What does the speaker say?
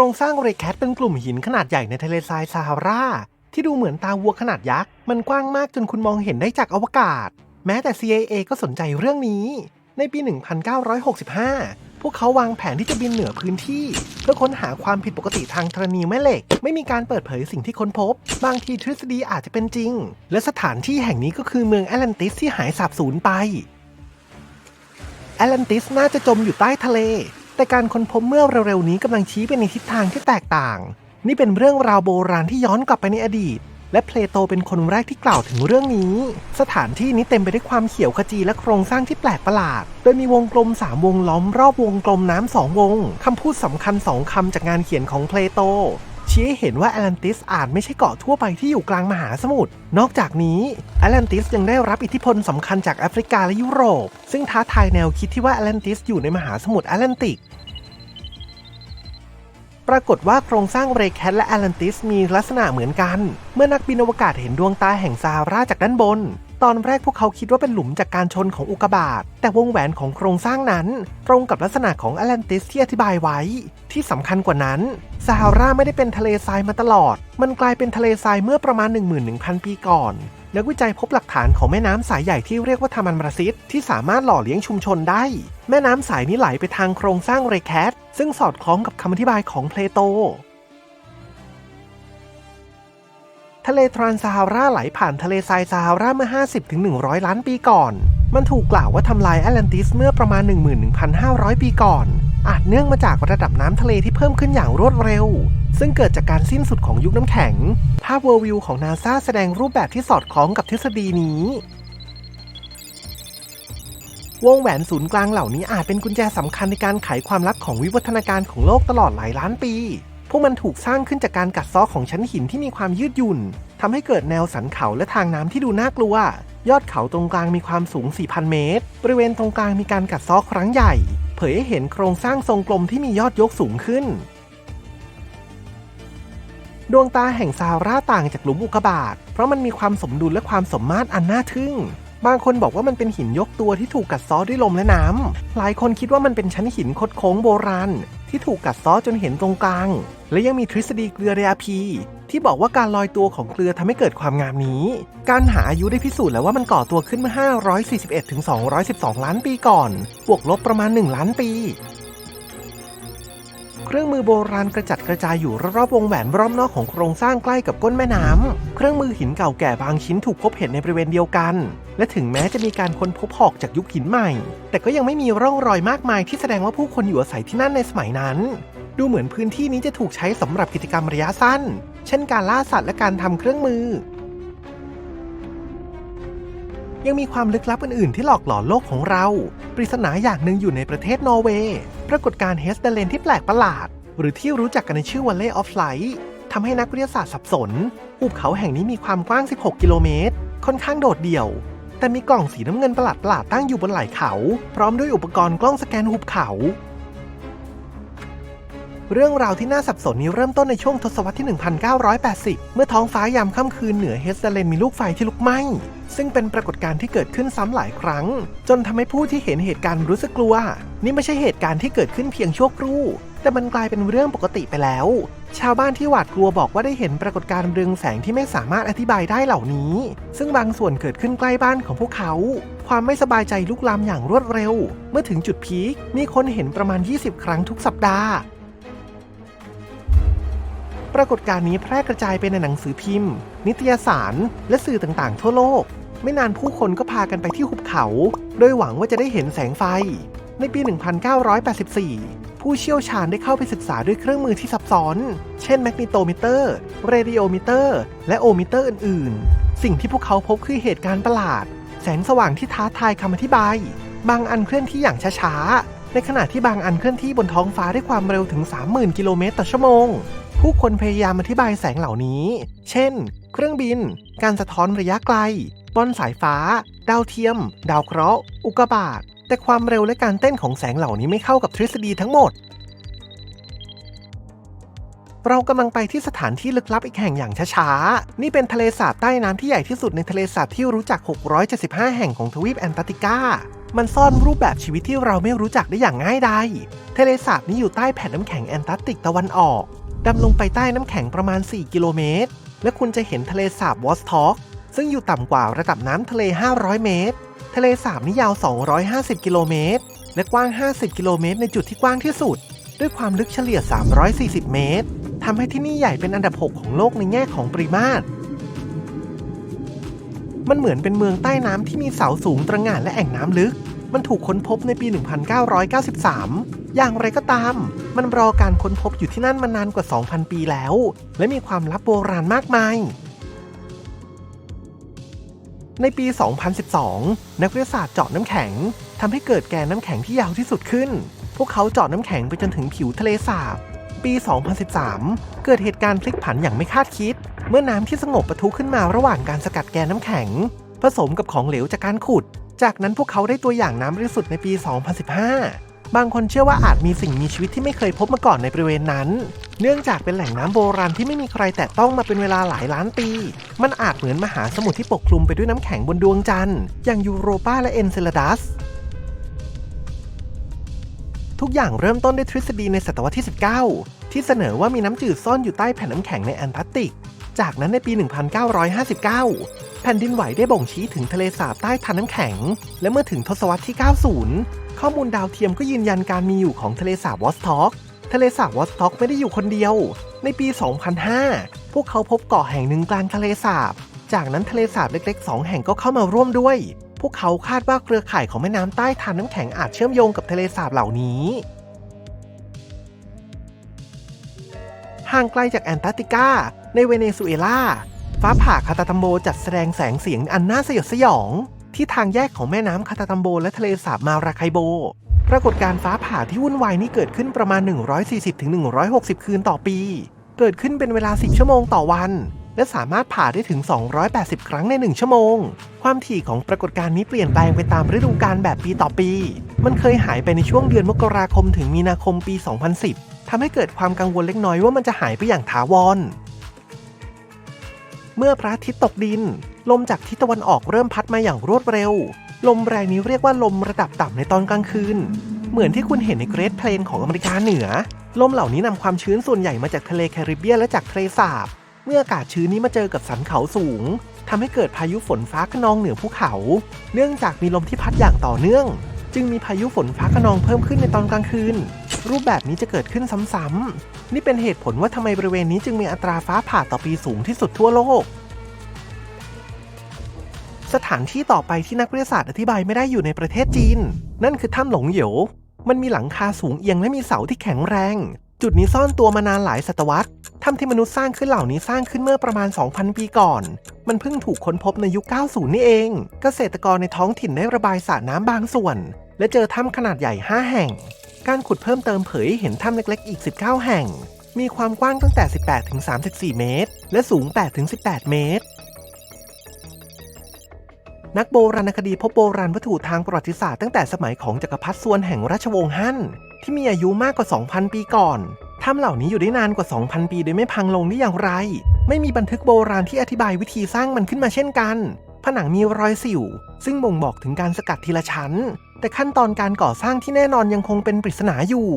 รงสร้างเรแคทเป็นกลุ่มหินขนาดใหญ่ในทะเลทรายซาฮาราที่ดูเหมือนตาวัวขนาดยักษ์ มันกว้างมากจนคุณมองเห็นได้จากอวกาศ แม้แต่ CIA ก็สนใจเรื่องนี้ ในปี 1965 พวกเขาวางแผนที่จะบินเหนือพื้นที่ เพื่อค้นหาความผิดปกติทางธรณีแม่เหล็ก ไม่มีการเปิดเผยสิ่งที่ค้นพบ บางทีทฤษฎีอาจจะเป็นจริง และสถานที่แห่งนี้ก็คือเมืองแอตแลนติสที่หายสาบสูญไปแอตแลนติสน่าจะจมอยู่ใต้ทะเล แต่การค้นพบเมื่อเร็วๆนี้กำลังชี้ไปในทิศทางที่แตกต่าง นี่เป็นเรื่องราวโบราณที่ย้อนกลับไปในอดีต และเพลโตเป็นคนแรกที่กล่าวถึงเรื่องนี้ สถานที่นี้เต็มไปด้วยความเขียวขจีและโครงสร้างที่แปลกประหลาด โดยมีวงกลมสามวงล้อมรอบวงกลมน้ำสองวงคำพูดสำคัญสองคำจากงานเขียนของเพลโต ชี้ให้เห็นว่าแอตแลนติสอาจไม่ใช่เกาะทั่วไปที่อยู่กลางมหาสมุทร นอกจากนี้แอตแลนติสยังได้รับอิทธิพลสำคัญจากแอฟริกาและยุโรป ซึ่งท้าทายแนวคิดที่ว่าแอตแลนติสอยู่ในมหาสมุทรแอตแลนติก ปรากฏว่าโครงสร้างเรแคทและแอตแลนติสมีลักษณะเหมือนกัน เมื่อนักบินอวกาศเห็นดวงตาแห่งซาฮาราจากด้านบน ตอนแรกพวกเขาคิดว่าเป็นหลุมจากการชนของอุกกาบาต แต่วงแหวนของโครงสร้างนั้น ตรงกับลักษณะของแอตแลนติสที่อธิบายไว้ ที่สำคัญกว่านั้นซาฮาราไม่ได้เป็นทะเลทรายมาตลอด มันกลายเป็นทะเลทรายเมื่อประมาณ 11,000 ปีก่อนนักวิจัยพบหลักฐานของแม่น้ำสายใหญ่ที่เรียกว่าธามันมราซิสที่สามารถหล่อเลี้ยงชุมชนได้ แม่น้ำสายนี้ไหลไปทางโครงสร้างเรแคทซึ่งสอดคล้องกับคำอธิบายของเพลโต ทะเลทรานซาฮาราไหลผ่านทะเลทรายซาฮาราเมื่อ 50-100 ล้านปีก่อน มันถูกกล่าวว่าทำลายแอตแลนติสเมื่อประมาณ 11,500 ปีก่อน อาจเนื่องมาจากระดับน้ำทะเลที่เพิ่มขึ้นอย่างรวดเร็ว ซึ่งเกิดจากการสิ้นสุดของยุคน้ำแข็ง ภาพเวอร์วิวของนาซาแสดงรูปแบบที่สอดคล้องกับทฤษฎีนี้ วงแหวนศูนย์กลางเหล่านี้อาจเป็นกุญแจสำคัญในการไขความลับของวิวัฒนาการของโลกตลอดหลายล้านปี พวกมันถูกสร้างขึ้นจากการกัดเซาะของชั้นหินที่มีความยืดหยุ่นทำให้เกิดแนวสันเขาและทางน้ำที่ดูน่ากลัว ยอดเขาตรงกลางมีความสูง 4,000 เมตร บริเวณตรงกลางมีการกัดเซาะครั้งใหญ่ เผยให้เห็นโครงสร้างทรงกลมที่มียอดยกสูงขึ้น ดวงตาแห่งซาฮาราต่างจากหลุมอุกกาบาตเพราะมันมีความสมดุลและความสมมาตรอันน่าทึ่งบางคนบอกว่ามันเป็นหินยกตัวที่ถูกกัดซ้อด้วยลมและน้ำ หลายคนคิดว่ามันเป็นชั้นหินคดโค้งโบราณ ที่ถูกกัดซ้อจนเห็นตรงกลาง และยังมีทฤษฎีเกลือเรอพีที่บอกว่าการลอยตัวของเกลือทำให้เกิดความงามนี้ การหาอายุได้พิสูจน์แล้วว่ามันก่อตัวขึ้นเมื่อ 541ถึง212 ล้านปีก่อน บวกลบประมาณ 1 ล้านปี เครื่องมือโบราณกระจัดกระจายอยู่รอบๆวงแหวนรอบนอกของโครงสร้างใกล้กับก้นแม่น้ำเครื่องมือหินเก่าแก่บางชิ้นถูกพบเห็นในบริเวณเดียวกัน และถึงแม้จะมีการค้นพบหอกจากยุคหินใหม่ แต่ก็ยังไม่มีร่องรอยมากมายที่แสดงว่าผู้คนอยู่อาศัยที่นั่นในสมัยนั้น ดูเหมือนพื้นที่นี้จะถูกใช้สำหรับกิจกรรมระยะสั้น เช่นการล่าสัตว์และการทำเครื่องมือ ยังมีความลึกลับอื่น ๆ ที่หลอกหลอนโลกของเรา ปริศนาอย่างหนึ่งอยู่ในประเทศนอร์เวย์ ปรากฏการณ์เฮสเดเลนที่แปลกประหลาด หรือที่รู้จักกันในชื่อวันเล่ออฟไลท์ทำให้นักวิทยาศาสตร์สับสน หุบเขาแห่งนี้มีความกว้าง 16 กิโลเมตร ค่อนข้างโดดเดี่ยว แต่มีกล่องสีน้ำเงินประหลาดๆตั้งอยู่บนไหล่เขา พร้อมด้วยอุปกรณ์กล้องสแกนหุบเขา เรื่องราวที่น่าสับสนนี้เริ่มต้นในช่วงทศวรรษที่ 1980 เมื่อท้องฟ้ายามค่ำคืนเหนือเฮสเดเลนมีลูกไฟที่ลุกไหม้ ซึ่งเป็นปรากฏการณ์ที่เกิดขึ้นซ้ำหลายครั้ง จนทำให้ผู้ที่เห็นเหตุการณ์รู้สึกกลัว นี่ไม่ใช่เหตุการณ์ที่เกิดขึ้นเพียงชั่วครู่ แต่มันกลายเป็นเรื่องปกติไปแล้ว ชาวบ้านที่หวาดกลัวบอกว่าได้เห็นปรากฏการณ์เรืองแสงที่ไม่สามารถอธิบายได้เหล่านี้ ซึ่งบางส่วนเกิดขึ้นใกล้บ้านของพวกเขา ความไม่สบายใจลุกลามอย่างรวดเร็ว เมื่อถึงจุดพีคมีคนเห็นประมาณ 20 ครั้งทุกสัปดาห์ ปรากฏการณ์นี้แพร่กระจายไปในหนังสือพิมพ์ นิตยสาร และสื่อต่างๆ ทั่วโลก ไม่นานผู้คนก็พากันไปที่หุบเขา โดยหวังว่าจะได้เห็นแสงไฟ ในปี 1984 ผู้เชี่ยวชาญได้เข้าไปศึกษาด้วยเครื่องมือที่ซับซ้อน เช่นแมกนิโตมิเตอร์ เรดิโอมิเตอร์ และโอมิเตอร์อื่น ๆ สิ่งที่พวกเขาพบคือเหตุการณ์ประหลาด แสงสว่างที่ท้าทายคำอธิบาย บางอันเคลื่อนที่อย่างช้า ๆ ในขณะที่บางอันเคลื่อนที่บนท้องฟ้าด้วยความเร็วถึง 30,000 กิโลเมตรต่อชั่วโมง ผู้คนพยายามอธิบายแสงเหล่านี้ เช่น เครื่องบิน การสะท้อนระยะไกล บอลสายฟ้า ดาวเทียม ดาวเคราะห์ อุกกาบาต แต่ความเร็วและการเต้นของแสงเหล่านี้ไม่เข้ากับทฤษฎีทั้งหมด เรากำลังไปที่สถานที่ลึกลับอีกแห่งอย่างช้าๆ นี่เป็นทะเลสาบใต้น้ำที่ใหญ่ที่สุดในทะเลสาบที่รู้จัก 675 แห่งของทวีปแอนตาร์กติกามันซ่อนรูปแบบชีวิตที่เราไม่รู้จักได้อย่างง่ายดาย ทะเลสาบนี้อยู่ใต้แผ่นน้ำแข็งแอนตาร์กติกตะวันออก ดำลงไปใต้น้ำแข็งประมาณ 4 กิโลเมตร และคุณจะเห็นทะเลสาบวอสทอกซึ่งอยู่ต่ำกว่าระดับน้ำทะเล 500 เมตร ทะเลสาบนี้ยาว 250 กิโลเมตร และกว้าง 50 กิโลเมตร ในจุดที่กว้างที่สุด ด้วยความลึกเฉลี่ย 340 เมตรทำให้ที่นี่ใหญ่เป็นอันดับ 6 ของโลกในแง่ของปริมาตร มันเหมือนเป็นเมืองใต้น้ำที่มีเสาสูงตระหง่านและแอ่งน้ำลึก มันถูกค้นพบในปี 1993 อย่างไรก็ตาม มันรอการค้นพบอยู่ที่นั่นมานานกว่า 2,000 ปีแล้ว และมีความลับโบราณมากมาย ในปี 2012 นักวิทยาศาสตร์เจาะน้ำแข็งทำให้เกิดแกนน้ำแข็งที่ยาวที่สุดขึ้น พวกเขาเจาะน้ำแข็งไปจนถึงผิวทะเลสาบ ปี 2013 เกิดเหตุการณ์พลิกผันอย่างไม่คาดคิด เมื่อน้ำที่สงบปะทุขึ้นมาระหว่างการสกัดแกนน้ำแข็ง ผสมกับของเหลวจากการขุด จากนั้นพวกเขาได้ตัวอย่างน้ำบริสุทธิ์ในปี 2015 บางคนเชื่อว่าอาจมีสิ่งมีชีวิตที่ไม่เคยพบมาก่อนในบริเวณนั้น เนื่องจากเป็นแหล่งน้ำโบราณที่ไม่มีใครแตะต้องมาเป็นเวลาหลายล้านปี มันอาจเหมือนมหาสมุทรที่ปกคลุมไปด้วยน้ำแข็งบนดวงจันทร์ อย่างยูโรปาและเอนเซลดัสทุกอย่างเริ่มต้นด้วยทฤษฎีในศตวรรษที่ 19 ที่เสนอว่ามีน้ำจืดซ่อนอยู่ใต้แผ่นน้ำแข็งในแอนตาร์กติก จากนั้นในปี 1959 แผ่นดินไหวได้บ่งชี้ถึงทะเลสาบใต้ทานน้ำแข็ง และเมื่อถึงทศวรรษที่ 90 ข้อมูลดาวเทียมก็ยืนยันการมีอยู่ของทะเลสาบวอสท็อกทะเลสาบวอสท็อกไม่ได้อยู่คนเดียว ในปี 2005 พวกเขาพบเกาะแห่งหนึ่งกลางทะเลสาบ จากนั้นทะเลสาบเล็กๆ 2 แห่งก็เข้ามาร่วมด้วย พวกเขาคาดว่าเครือข่ายของแม่น้ำใต้ทานน้ำแข็งอาจเชื่อมโยงกับทะเลสาบเหล่านี้ ห่างไกลจากแอนตาร์กติกา ในเวเนซุเอลา ฟ้าผ่าคาตาตัมโบจัดแสดงแสงเสียงอันน่าสยดสยอง ที่ทางแยกของแม่น้ำคาตาตัมโบ และทะเลสาบมาราไคโบ ปรากฏการณ์ฟ้าผ่าที่วุ่นวายนี้เกิดขึ้นประมาณ 140-160 คืนต่อปี เกิดขึ้นเป็นเวลา 10 ชั่วโมงต่อวัน และสามารถผ่าได้ถึง 280 ครั้งใน 1 ชั่วโมง ความถี่ของปรากฏการณ์นี้เปลี่ยนแปลงไปตามฤดูกาลแบบปีต่อปี มันเคยหายไปในช่วงเดือนมกราคมถึงมีนาคมปี 2010ทำให้เกิดความกังวลเล็กน้อยว่ามันจะหายไปอย่างถาวรเมื่อพระอาทิตย์ตกดิน ลมจากทิศตะวันออกเริ่มพัดมาอย่างรวดเร็ว ลมแรงนี้เรียกว่าลมระดับต่ำในตอนกลางคืน เหมือนที่คุณเห็นในเกรทเพลนของอเมริกาเหนือ ลมเหล่านี้นำความชื้นส่วนใหญ่มาจากทะเลแคริบเบียนและจากทะเลสาบ เมื่ออากาศชื้นนี้มาเจอกับสันเขาสูงทำให้เกิดพายุฝนฟ้าขนองเหนือภูเขา เนื่องจากมีลมที่พัดอย่างต่อเนื่อง จึงมีพายุฝนฟ้าขนองเพิ่มขึ้นในตอนกลางคืน รูปแบบนี้จะเกิดขึ้นซ้ำๆ นี่เป็นเหตุผลว่าทำไมบริเวณนี้จึงมีอัตราฟ้าผ่าต่อปีสูงที่สุดทั่วโลก สถานที่ต่อไปที่นักวิทยาศาสตร์อธิบายไม่ได้อยู่ในประเทศจีน นั่นคือถ้ำหลงเหยว มันมีหลังคาสูงเอียงและมีเสาที่แข็งแรง จุดนี้ซ่อนตัวมานานหลายศตวรรษถ้ำที่มนุษย์สร้างขึ้นเหล่านี้สร้างขึ้นเมื่อประมาณ 2,000 ปีก่อน มันเพิ่งถูกค้นพบในยุค 90 นี่เอง เกษตรกรในท้องถิ่นได้ระบายสระน้ำบางส่วน และเจอถ้ำขนาดใหญ่ 5 แห่ง การขุดเพิ่มเติมเผยเห็นถ้ำเล็กๆ อีก 19 แห่งมีความกว้างตั้งแต่ 18 ถึง 34 เมตร และสูง 8 ถึง 18 เมตร นักโบราณคดีพบโบราณวัตถุทางประวัติศาสตร์ตั้งแต่สมัยของจักรพรรดิส่วนแห่งราชวงศ์ฮั่น ที่มีอายุมากกว่า 2,000 ปีก่อนถ้ำเหล่านี้อยู่ได้นานกว่า 2,000 ปีโดยไม่พังลงได้อย่างไร ไม่มีบันทึกโบราณที่อธิบายวิธีสร้างมันขึ้นมาเช่นกัน ผนังมีรอยสิว ซึ่งบ่งบอกถึงการสกัดทีละชั้น แต่ขั้นตอนการก่อสร้างที่แน่นอนยังคงเป็นปริศนาอยู่